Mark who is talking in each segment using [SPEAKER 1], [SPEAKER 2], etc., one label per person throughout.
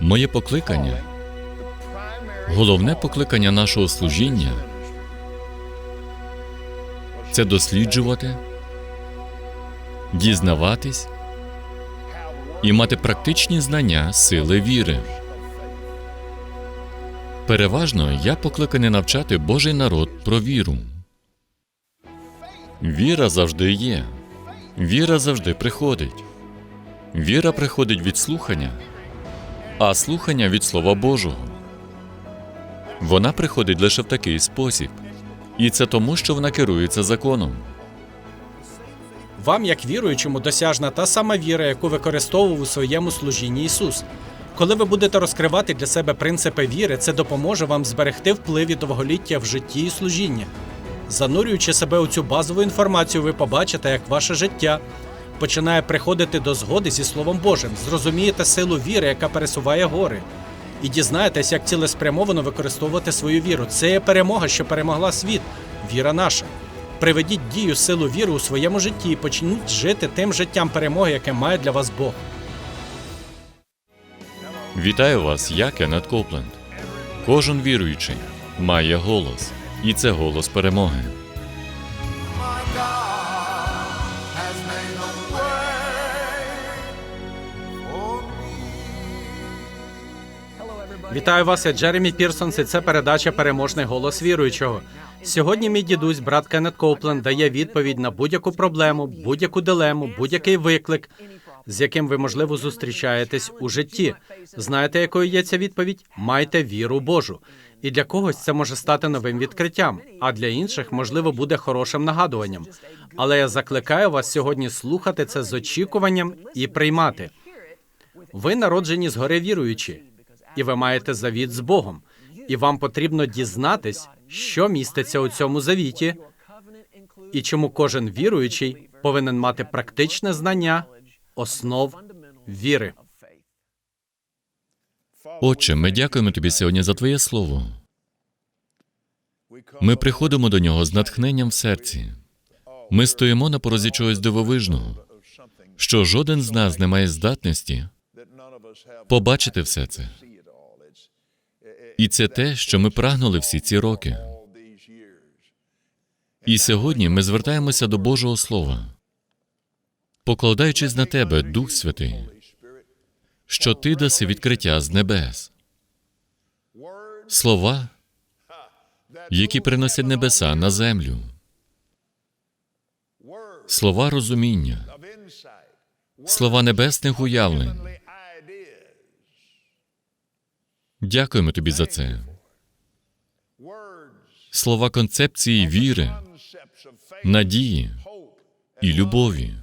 [SPEAKER 1] Моє покликання, головне покликання нашого служіння це досліджувати, дізнаватись і мати практичні знання сили віри. Переважно я покликаний навчати Божий народ про віру. Віра завжди є. Віра завжди приходить. Віра приходить від слухання, а слухання від Слова Божого. Вона приходить лише в такий спосіб. І це тому, що вона керується законом.
[SPEAKER 2] Вам, як віруючому, досяжна та сама віра, яку використовував у своєму служінні Ісус. Коли ви будете розкривати для себе принципи віри, це допоможе вам зберегти вплив і довголіття в житті і служінні. Занурюючи себе у цю базову інформацію, ви побачите, як ваше життя починає приходити до згоди зі Словом Божим, зрозумієте силу віри, яка пересуває гори, і дізнаєтесь, як цілеспрямовано використовувати свою віру. Це є перемога, що перемогла світ, віра наша. Приведіть дію силу віри у своєму житті і почніть жити тим життям перемоги, яке має для вас Бог.
[SPEAKER 1] Вітаю вас, я Кеннет Копленд. Кожен віруючий має голос, і це голос перемоги.
[SPEAKER 2] Вітаю вас, я Джеремі Пірсонс, і це передача Переможний голос віруючого. Сьогодні мій дідусь, брат Кеннет Коупленд, дає відповідь на будь-яку проблему, будь-яку дилему, будь-який виклик, з яким ви можливо зустрічаєтесь у житті. Знаєте, якою є ця відповідь? Майте віру Божу. І для когось це може стати новим відкриттям, а для інших, можливо, буде хорошим нагадуванням. Але я закликаю вас сьогодні слухати це з очікуванням і приймати. Ви народжені згори віруючі, і ви маєте завіт з Богом. І вам потрібно дізнатись, що міститься у цьому завіті, і чому кожен віруючий повинен мати практичне знання основ віри.
[SPEAKER 1] Отче, ми дякуємо тобі сьогодні за Твоє слово. Ми приходимо до нього з натхненням в серці. Ми стоїмо на порозі чогось дивовижного, що жоден з нас не має здатності побачити все це. І це те, що ми прагнули всі ці роки. І сьогодні ми звертаємося до Божого Слова, покладаючись на тебе, Дух Святий, що ти даси відкриття з небес. Слова, які приносять небеса на землю, слова розуміння, слова небесних уявлень. Дякуємо тобі за це. Слова концепції віри, надії і любові.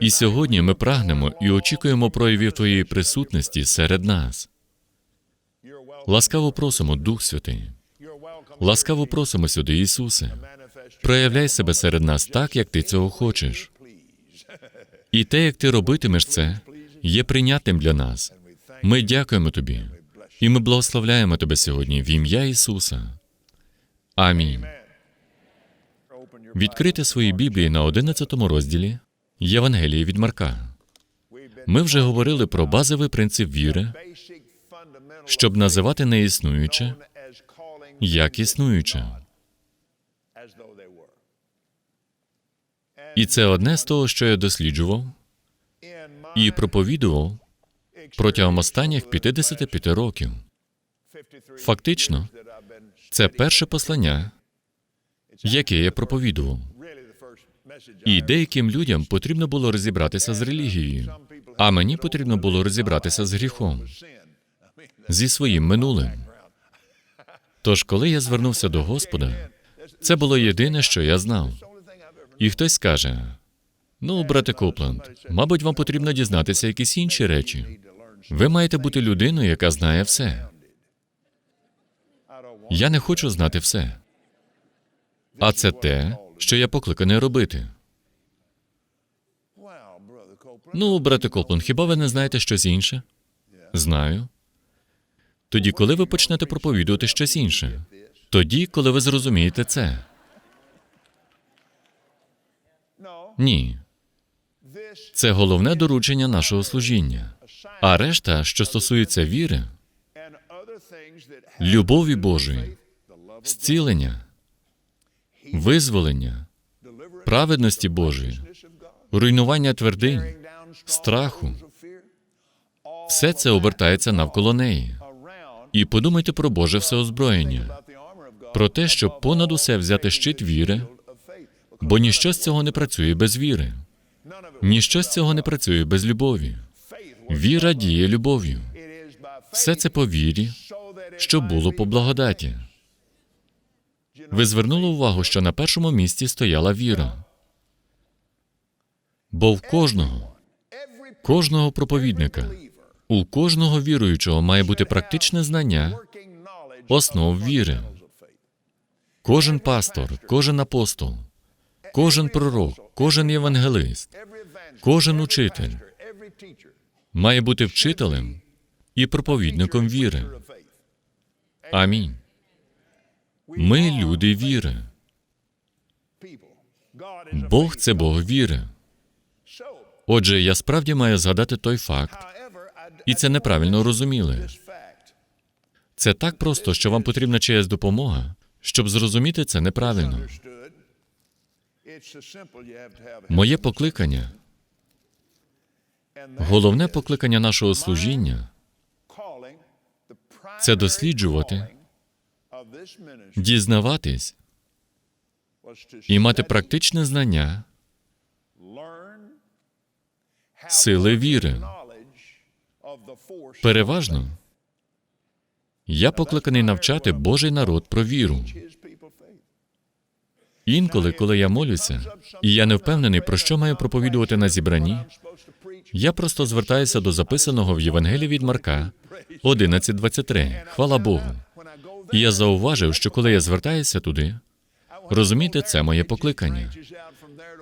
[SPEAKER 1] І сьогодні ми прагнемо і очікуємо проявів Твоєї присутності серед нас. Ласкаво просимо, Дух Святий. Ласкаво просимо сюди, Ісусе. Проявляй себе серед нас так, як ти цього хочеш. І те, як ти робитимеш це, є прийнятним для нас. Ми дякуємо тобі, і ми благословляємо тебе сьогодні в ім'я Ісуса. Амінь. Відкрити свої Біблії на 11 розділі Євангелії від Марка. Ми вже говорили про базовий принцип віри, щоб називати неіснуюче як існуюче. І це одне з того, що я досліджував і проповідував протягом останніх 55 років. Фактично, це перше послання, яке я проповідував. І деяким людям потрібно було розібратися з релігією, а мені потрібно було розібратися з гріхом, зі своїм минулим. Тож, коли я звернувся до Господа, це було єдине, що я знав. І хтось скаже: ну, брате Копланд, мабуть, вам потрібно дізнатися якісь інші речі. Ви маєте бути людиною, яка знає все. Я не хочу знати все. А це те, що я покликаний робити. Ну, брате Копланд, хіба ви не знаєте щось інше? Знаю. Тоді, коли ви почнете проповідувати щось інше, тоді, коли ви зрозумієте це. Ні. Це головне доручення нашого служіння. А решта, що стосується віри, любові Божої, зцілення, визволення, праведності Божої, руйнування твердинь, страху, все це обертається навколо неї. І подумайте про Боже всеозброєння, про те, щоб понад усе взяти щит віри, бо ніщо з цього не працює без віри. Ніщо з цього не працює без любові. Віра діє любов'ю. Все це по вірі, що було по благодаті. Ви звернули увагу, що на першому місці стояла віра. Бо в кожного, кожного проповідника, у кожного віруючого має бути практичне знання основ віри. Кожен пастор, кожен апостол, кожен пророк, кожен євангелист, кожен учитель має бути вчителем і проповідником віри. Амінь. Ми люди віри. Бог це Бог віри. Отже, я справді маю згадати той факт, і це неправильно розуміли. Це так просто, що вам потрібна чиясь допомога, щоб зрозуміти це неправильно. Моє покликання, головне покликання нашого служіння це досліджувати, дізнаватись і мати практичне знання сили віри. Переважно я покликаний навчати Божий народ про віру. Інколи, коли я молюся, і я не впевнений, про що маю проповідувати на зібранні, я просто звертаюся до записаного в Євангелії від Марка 11.23. Хвала Богу. І я зауважив, що коли я звертаюся туди, розумієте, це моє покликання.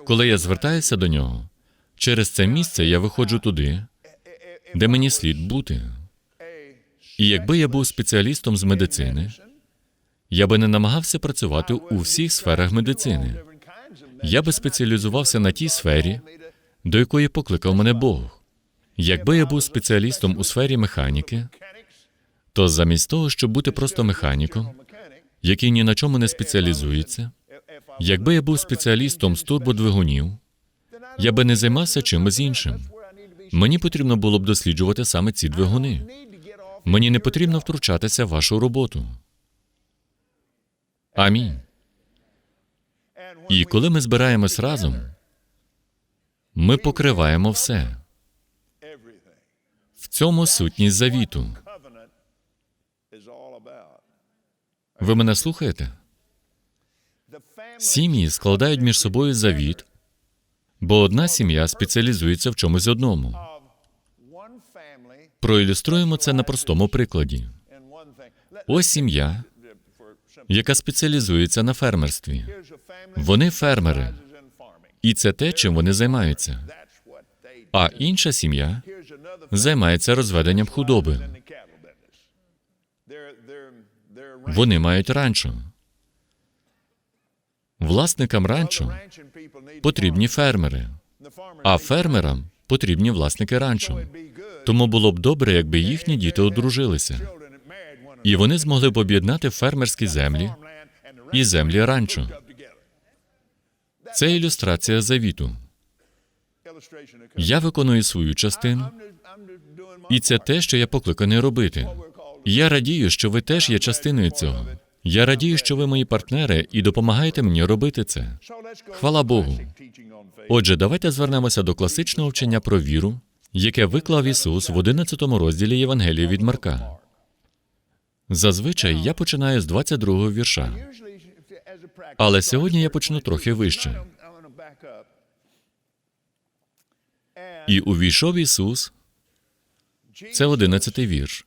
[SPEAKER 1] Коли я звертаюся до нього, через це місце я виходжу туди, де мені слід бути. І якби я був спеціалістом з медицини, я би не намагався працювати у всіх сферах медицини. Я би спеціалізувався на тій сфері, до якої покликав мене Бог. Якби я був спеціалістом у сфері механіки, то замість того, щоб бути просто механіком, який ні на чому не спеціалізується, якби я був спеціалістом з турбодвигунів, я би не займався чимось іншим. Мені потрібно було б досліджувати саме ці двигуни. Мені не потрібно втручатися в вашу роботу. Амінь. І коли ми збираємось разом, ми покриваємо все. В цьому сутність завіту. Ви мене слухаєте? Сім'ї складають між собою завіт, бо одна сім'я спеціалізується в чомусь одному. Проілюструємо це на простому прикладі. Ось сім'я, яка спеціалізується на фермерстві. Вони фермери, і це те, чим вони займаються. А інша сім'я займається розведенням худоби. Вони мають ранчо. Власникам ранчо потрібні фермери, а фермерам потрібні власники ранчо. Тому було б добре, якби їхні діти одружилися, і вони змогли б об'єднати фермерські землі і землі ранчо. Це ілюстрація завіту. Я виконую свою частину, і це те, що я покликаний робити. Я радію, що ви теж є частиною цього. Я радію, що ви мої партнери і допомагаєте мені робити це. Хвала Богу. Отже, давайте звернемося до класичного вчення про віру, яке виклав Ісус в 11 розділі Євангелії від Марка. Зазвичай я починаю з 22-го вірша, але сьогодні я почну трохи вище. І увійшов Ісус, це 11-й вірш.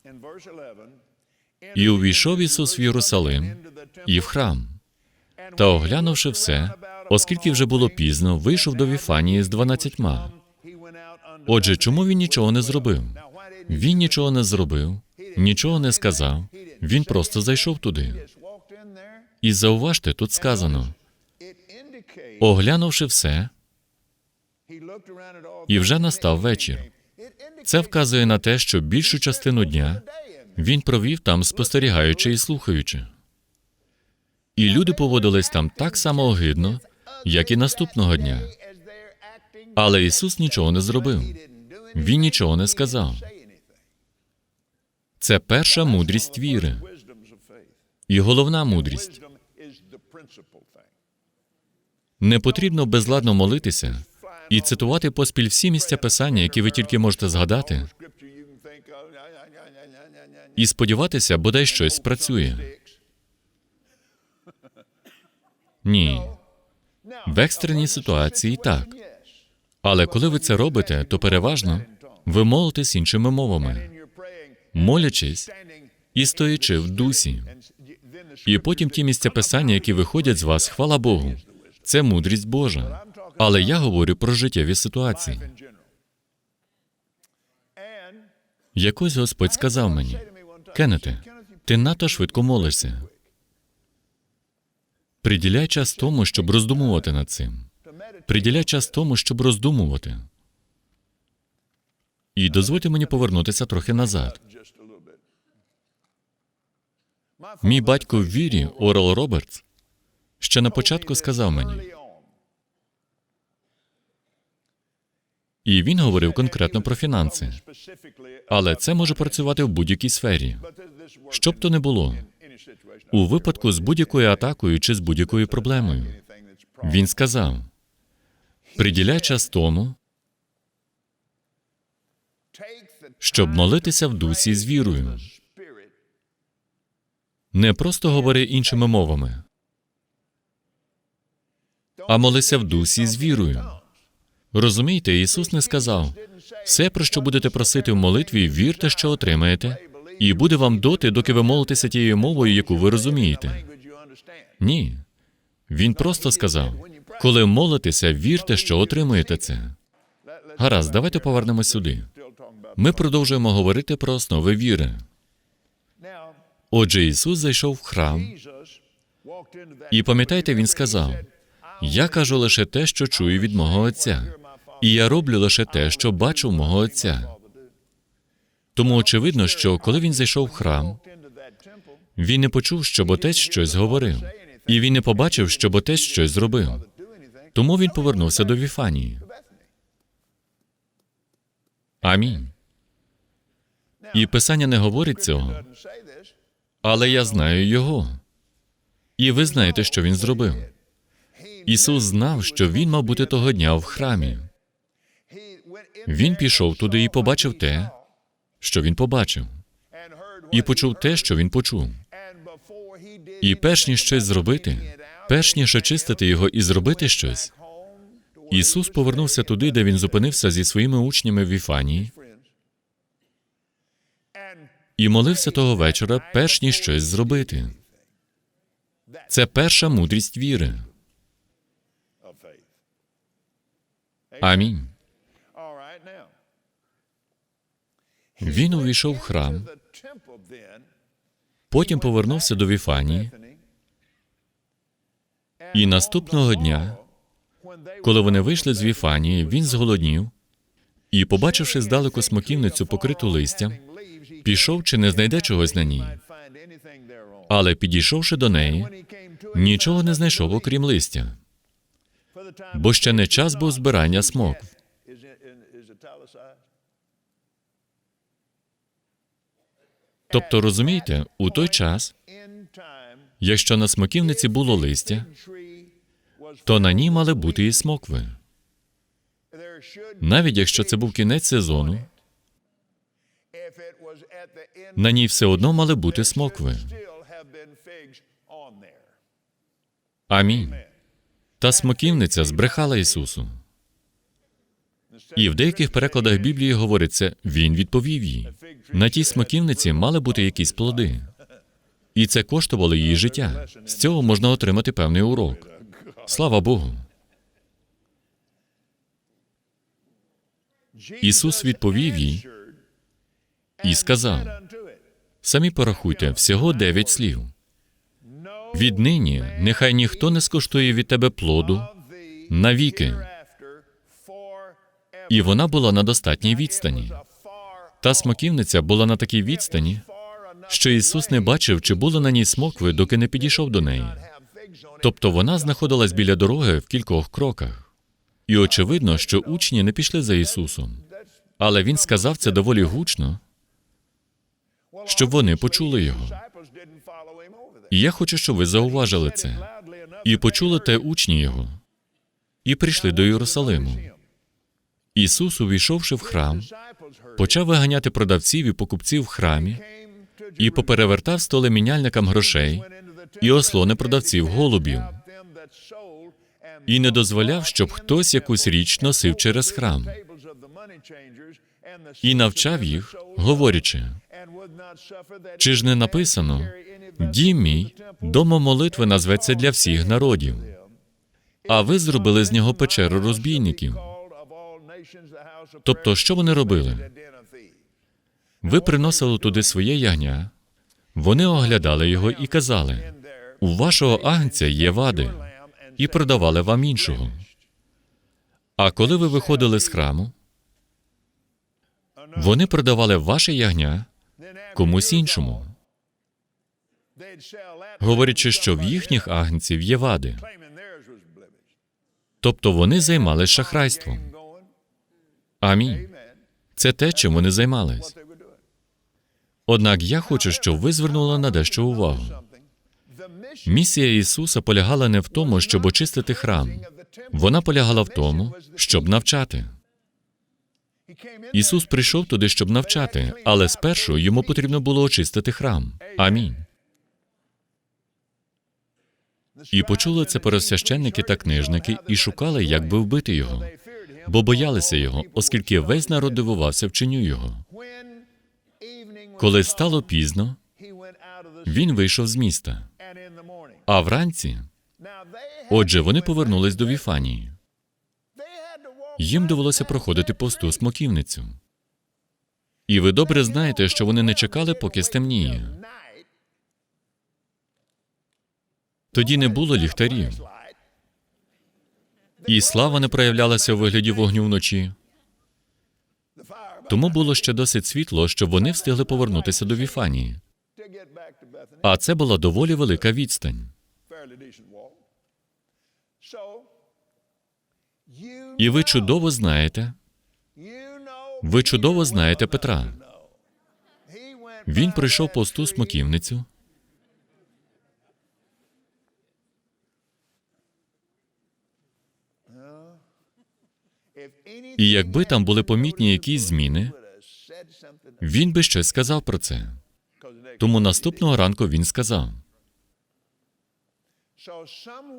[SPEAKER 1] І увійшов Ісус в Єрусалим і в храм. Та оглянувши все, оскільки вже було пізно, вийшов до Віфанії з дванадцятьма. Отже, чому він нічого не зробив? Він нічого не зробив, нічого не сказав. Він просто зайшов туди. І зауважте, тут сказано: оглянувши все, і вже настав вечір. Це вказує на те, що більшу частину дня він провів там, спостерігаючи і слухаючи. І люди поводились там так само огидно, як і наступного дня. Але Ісус нічого не зробив. Він нічого не сказав. Це перша мудрість віри і головна мудрість. Не потрібно безладно молитися і цитувати поспіль всі місця писання, які ви тільки можете згадати, і сподіватися, бодай щось спрацює. Ні. В екстреній ситуації так. Але коли ви це робите, то переважно ви молитесь іншими мовами, молячись і стоячи в дусі. І потім ті місця писання, які виходять з вас, хвала Богу, це мудрість Божа. Але я говорю про життєві ситуації. Якось Господь сказав мені: Кеннете, ти надто швидко молишся. Приділяй час тому, щоб роздумувати над цим. Приділяй час тому, щоб роздумувати. І дозвольте мені повернутися трохи назад. Мій батько в вірі, Орел Робертс, ще на початку сказав мені, і він говорив конкретно про фінанси. Але це може працювати в будь-якій сфері. Що б то не було, у випадку з будь-якою атакою чи з будь-якою проблемою. Він сказав: приділяй час тому, щоб молитися в дусі з вірою. Не просто говори іншими мовами, а молися в дусі з вірою. Розумієте, Ісус не сказав все, про що будете просити в молитві, вірте, що отримаєте, і буде вам доти, доки ви молитеся тією мовою, яку ви розумієте. Ні. Він просто сказав: коли молитеся, вірте, що отримуєте це. Гаразд, давайте повернемось сюди. Ми продовжуємо говорити про основи віри. Отже, Ісус зайшов в храм, і пам'ятаєте, Він сказав: Я кажу лише те, що чую від мого Отця, і я роблю лише те, що бачу мого Отця. Тому очевидно, що коли він зайшов в храм, він не почув, щоб отець щось говорив, і він не побачив, щоб отець щось зробив. Тому він повернувся до Віфанії. Амінь. І писання не говорить цього, але я знаю його. І ви знаєте, що він зробив. Ісус знав, що він мав бути того дня в храмі. Він пішов туди і побачив те, що він побачив, і почув те, що він почув. І перш ніж щось зробити, перш ніж очистити його і зробити щось, Ісус повернувся туди, де він зупинився зі своїми учнями в Віфанії, і молився того вечора, перш ніж щось зробити. Це перша мудрість віри. Амінь. Він увійшов в храм, потім повернувся до Віфанії, і наступного дня, коли вони вийшли з Віфанії, він зголоднів і, побачивши здалеку смоківницю, покриту листям, пішов чи не знайде чогось на ній. Але підійшовши до неї, нічого не знайшов, окрім листя, бо ще не час був збирання смокв. Тобто, розумієте, у той час, якщо на смоківниці було листя, то на ній мали бути і смокви. Навіть якщо це був кінець сезону, на ній все одно мали бути смокви. Амінь. Та смоківниця збрехала Ісусу. І в деяких перекладах Біблії говориться, Він відповів їй. На тій смоківниці мали бути якісь плоди. І це коштувало її життя. З цього можна отримати певний урок. Слава Богу. Ісус відповів їй і сказав: самі порахуйте всього дев'ять слів. Віднині нехай ніхто не скоштує від тебе плоду навіки. І вона була на достатній відстані. Та смоківниця була на такій відстані, що Ісус не бачив, чи було на ній смокви, доки не підійшов до неї. Тобто вона знаходилась біля дороги в кількох кроках. І очевидно, що учні не пішли за Ісусом. Але Він сказав це доволі гучно, щоб вони почули його. І я хочу, щоб ви зауважили це. І почули те учні його, і прийшли до Єрусалиму. Ісус, увійшовши в храм, почав виганяти продавців і покупців в храмі і поперевертав столи міняльникам грошей і ослони продавців голубів, і не дозволяв, щоб хтось якусь річ носив через храм, і навчав їх, говорячи, чи ж не написано, дім мій, домом молитви назветься для всіх народів, а ви зробили з нього печеру розбійників. Тобто, що вони робили? Ви приносили туди своє ягня, вони оглядали його і казали: у вашого агнця є вади, і продавали вам іншого. А коли ви виходили з храму, вони продавали ваше ягня комусь іншому, говорячи, що в їхніх агнців є вади. Тобто вони займалися шахрайством. Амінь. Це те, чим вони займались. Однак я хочу, щоб ви звернули на дещо увагу. Місія Ісуса полягала не в тому, щоб очистити храм. Вона полягала в тому, щоб навчати. Ісус прийшов туди, щоб навчати, але спершу йому потрібно було очистити храм. Амінь. І почули це первосвященники та книжники і шукали, як би вбити його, бо боялися його, оскільки весь народ дивувався вченню його. Коли стало пізно, він вийшов з міста. А вранці, отже, вони повернулись до Віфанії. Їм довелося проходити посту смоківницю. І ви добре знаєте, що вони не чекали, поки стемніє. Тоді не було ліхтарів, і слава не проявлялася у вигляді вогню вночі. Тому було ще досить світло, щоб вони встигли повернутися до Віфанії. А це була доволі велика відстань. І ви чудово знаєте, ви чудово знаєте Петра. Він пройшов посту смоківницю. І якби там були помітні якісь зміни, він би щось сказав про це. Тому наступного ранку він сказав: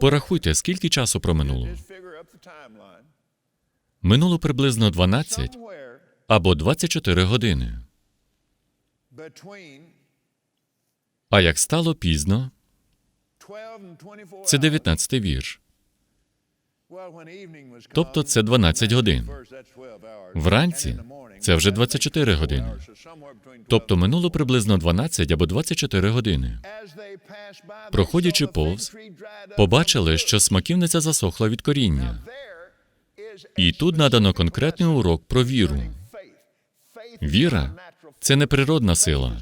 [SPEAKER 1] порахуйте, скільки часу проминуло. Минуло приблизно 12 або 24 години. А як стало пізно, це 19-й вірш.
[SPEAKER 3] Тобто це 12 годин.
[SPEAKER 1] Вранці це вже 24 години. Тобто минуло приблизно 12 або 24 години.
[SPEAKER 3] проходячи повз,
[SPEAKER 1] Побачили, що смаківниця засохла від коріння. І тут надано конкретний урок про віру. Віра це не природна сила.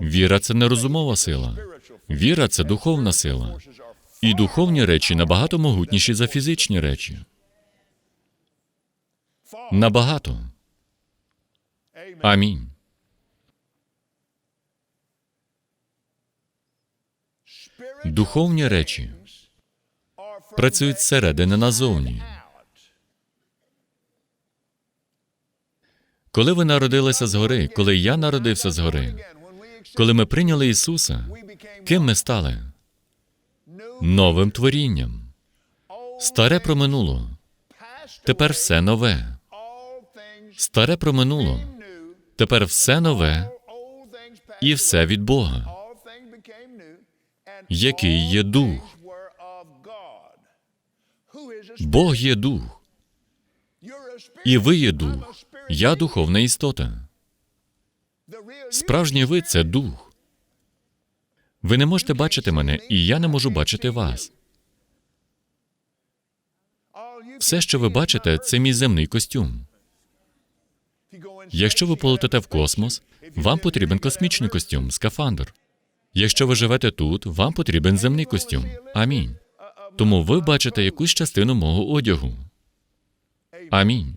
[SPEAKER 1] Віра це не розумова сила. Віра це духовна сила. І духовні речі набагато могутніші за фізичні речі. Набагато. Амінь. Духовні речі працюють зсередини назовні. Коли ви народилися згори, коли я народився згори, коли ми прийняли Ісуса, ким ми стали? Новим творінням. Старе проминуло. Тепер все нове. Старе проминуло. Тепер все нове і все від Бога.
[SPEAKER 3] Який є дух?
[SPEAKER 1] Бог є дух, і ви є дух. Я духовна істота. Справжній ви це дух. Ви не можете бачити мене, і я не можу бачити вас. Все, що ви бачите, це мій земний костюм. Якщо ви полетите в космос, вам потрібен космічний костюм, скафандр. Якщо ви живете тут, вам потрібен земний костюм. Амінь. Тому ви бачите якусь частину мого одягу. Амінь.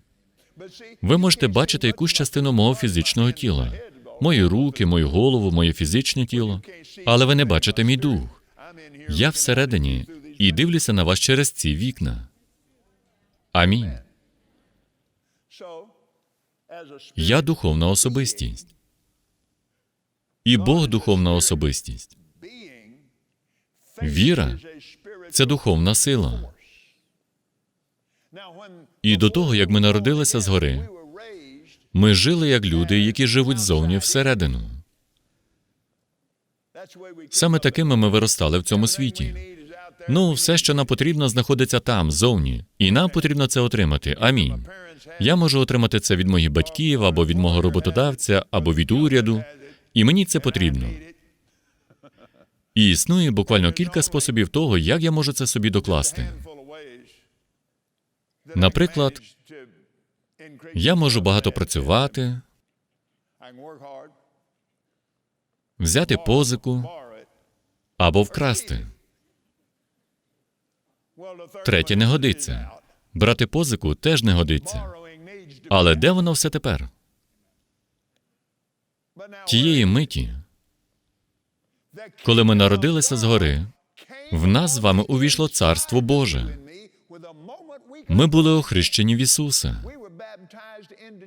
[SPEAKER 1] Ви можете бачити якусь частину мого фізичного тіла, мої руки, мою голову, моє фізичне тіло, але ви не бачите мій дух. Я всередині і дивлюся на вас через ці вікна. Амінь. Я духовна особистість. І Бог духовна особистість. Віра це духовна сила. І до того, як ми народилися згори, ми жили як люди, які живуть зовні всередину. Саме такими ми виростали в цьому світі. Ну, все, що нам потрібно, знаходиться там, зовні, і нам потрібно це отримати. Амінь. Я можу отримати це від моїх батьків, або від мого роботодавця, або від уряду, і мені це потрібно. І існує буквально кілька способів того, як я можу це собі докласти. Наприклад, я можу багато працювати, взяти позику або вкрасти. Третє не годиться. Брати позику теж не годиться. Але де воно все тепер? Тієї миті, коли ми народилися згори, в нас з вами увійшло Царство Боже. Ми були охрещені в Ісуса.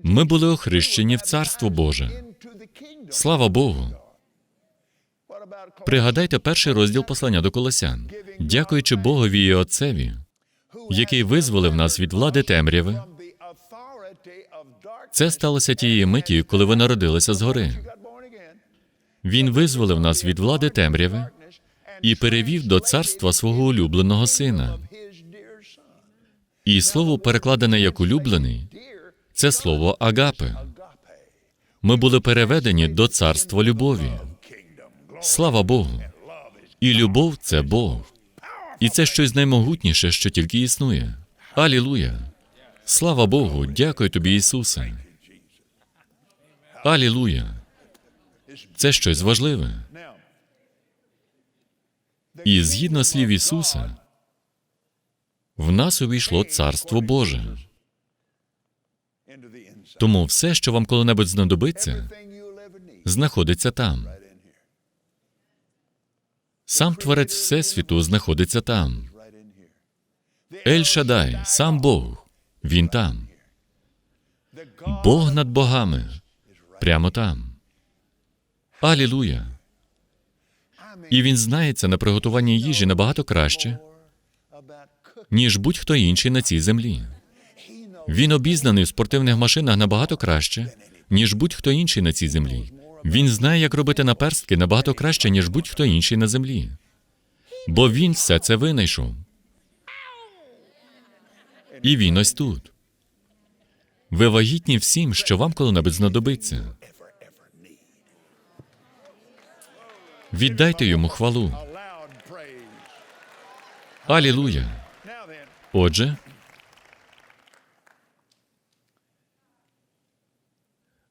[SPEAKER 1] Ми були охрещені в Царство Боже. Слава Богу! Пригадайте перший розділ послання до Колосян. Дякуючи Богові і Отцеві, який визволив нас від влади темряви. Це сталося тієї миті, коли ви народилися згори. Він визволив нас від влади темряви і перевів до царства свого улюбленого сина. І слово, перекладене як улюблений, це слово агапи. Ми були переведені до царства любові. Слава Богу! І любов це Бог. І це щось наймогутніше, що тільки існує. Алілуя! Слава Богу! Дякую тобі, Ісусе. Алілуя! Це щось важливе. І згідно слів Ісуса, в нас увійшло Царство Боже. Тому все, що вам коли-небудь знадобиться, знаходиться там. Сам Творець Всесвіту знаходиться там. Ель Шадай, сам Бог, він там. Бог над богами, прямо там. Алілуя! І він знається на приготуванні їжі набагато краще, ніж будь-хто інший на цій землі. Він обізнаний в спортивних машинах набагато краще, ніж будь-хто інший на цій землі. Він знає, як робити наперстки набагато краще, ніж будь-хто інший на землі. Бо він все це винайшов. І він ось тут. Ви вагітні всім, що вам коли-небудь знадобиться. Віддайте йому хвалу. Алілуя. Отже,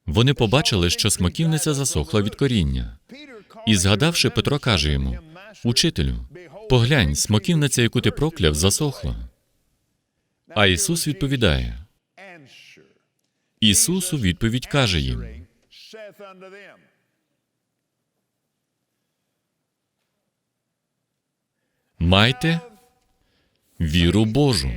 [SPEAKER 1] вони побачили, що смоківниця засохла від коріння. І згадавши, Петро каже йому: Учителю, поглянь, смоківниця, яку ти прокляв, засохла. А Ісус відповідає: Ісус у відповідь каже їм: Майте віру Божу.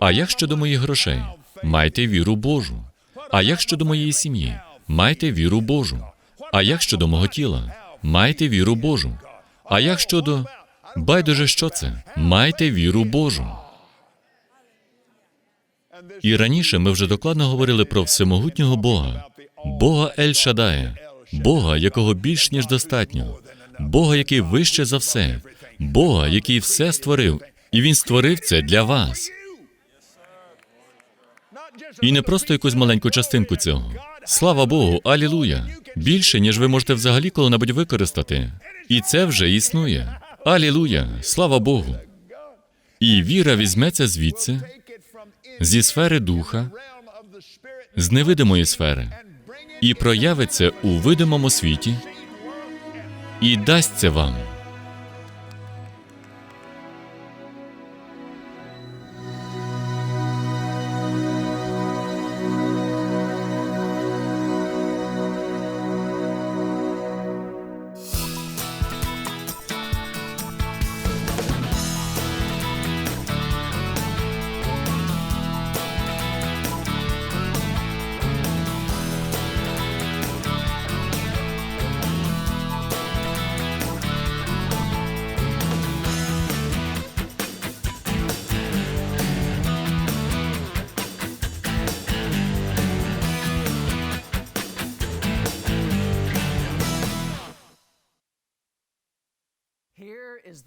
[SPEAKER 1] А як щодо моїх грошей? Майте віру Божу. А як щодо моєї сім'ї? Майте віру Божу. А як щодо мого тіла? Майте віру Божу. А як щодо байдуже, що це? Майте віру Божу. І раніше ми вже докладно говорили про всемогутнього Бога, Бога Ель Шадая, Бога, якого більш ніж достатньо, Бога, який вище за все, Бога, який все створив, і Він створив це для вас. І не просто якусь маленьку частинку цього. Слава Богу, алілуя! Більше, ніж ви можете взагалі коли-небудь використати. І це вже існує. Алілуя! Слава Богу! І віра візьметься звідси, зі сфери духа, з невидимої сфери, і проявиться у видимому світі, і дасться вам.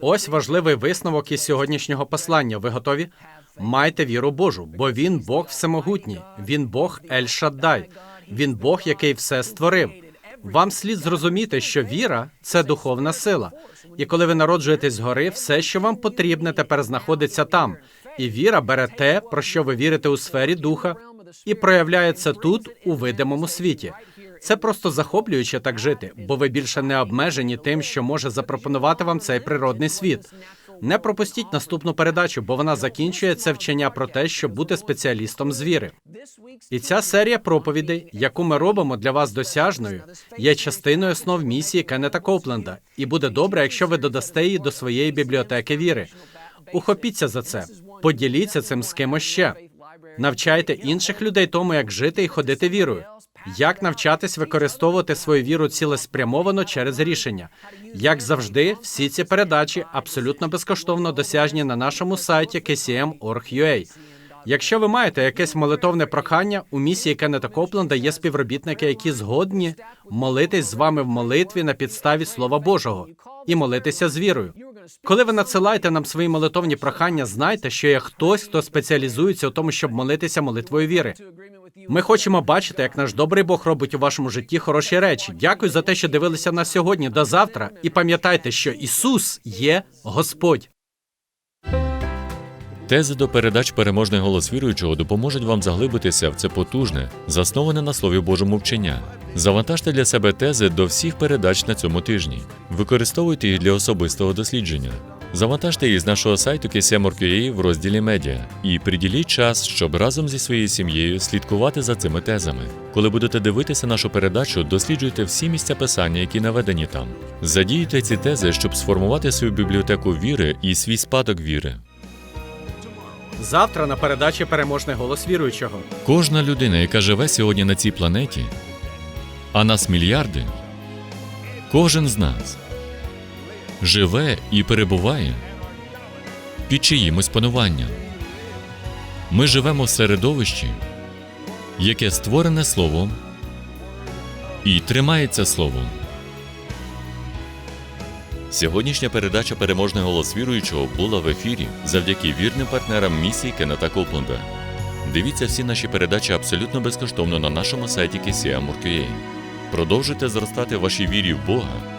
[SPEAKER 2] Ось важливий висновок із сьогоднішнього послання. Ви готові? Майте віру Божу, бо він Бог всемогутній. Він Бог Ель Шаддай. Він Бог, який все створив. Вам слід зрозуміти, що віра це духовна сила. І коли ви народжуєтесь згори, все, що вам потрібне, тепер знаходиться там. І віра бере те, про що ви вірите у сфері духа, і проявляється тут, у видимому світі. Це просто захоплююче так жити, бо ви більше не обмежені тим, що може запропонувати вам цей природний світ. Не пропустіть наступну передачу, бо вона закінчує це вчення про те, щоб бути спеціалістом з віри. І ця серія проповідей, яку ми робимо для вас досяжною, є частиною основ місії Кеннета Копленда, і буде добре, якщо ви додасте її до своєї бібліотеки віри. Ухопіться за це, поділіться цим з кимось ще. Навчайте інших людей тому, як жити і ходити вірою. Як навчатись використовувати свою віру цілеспрямовано через рішення? Як завжди, всі ці передачі абсолютно безкоштовно досяжні на нашому сайті kcm.org.ua. Якщо ви маєте якесь молитовне прохання, у місії Кеннета Копленда є співробітники, які згодні молитись з вами в молитві на підставі Слова Божого і молитися з вірою. Коли ви надсилаєте нам свої молитовні прохання, знайте, що є хтось, хто спеціалізується у тому, щоб молитися молитвою віри. Ми хочемо бачити, як наш добрий Бог робить у вашому житті хороші речі. Дякую за те, що дивилися нас сьогодні. До завтра. І пам'ятайте, що Ісус є Господь.
[SPEAKER 1] Тези до передач переможний голос віруючого допоможуть вам заглибитися в це потужне, засноване на Слові Божому вчення. Завантажте для себе тези до всіх передач на цьому тижні. Використовуйте їх для особистого дослідження. Завантажте їх з нашого сайту KSM.org.ua в розділі медіа і приділіть час, щоб разом зі своєю сім'єю слідкувати за цими тезами. Коли будете дивитися нашу передачу, досліджуйте всі місця писання, які наведені там. Задіюйте ці тези, щоб сформувати свою бібліотеку віри і свій спадок віри.
[SPEAKER 2] Завтра на передачі переможний голос віруючого.
[SPEAKER 1] Кожна людина, яка живе сьогодні на цій планеті, а нас мільярди, кожен з нас живе і перебуває під чиїмось пануванням. Ми живемо в середовищі, яке створене Словом і тримається Словом. Сьогоднішня передача Переможний голос віруючого була в ефірі завдяки вірним партнерам місії Кеннета Копленда. Дивіться всі наші передачі абсолютно безкоштовно на нашому сайті KCM.org.ua. Продовжуйте зростати в вашій вірі в Бога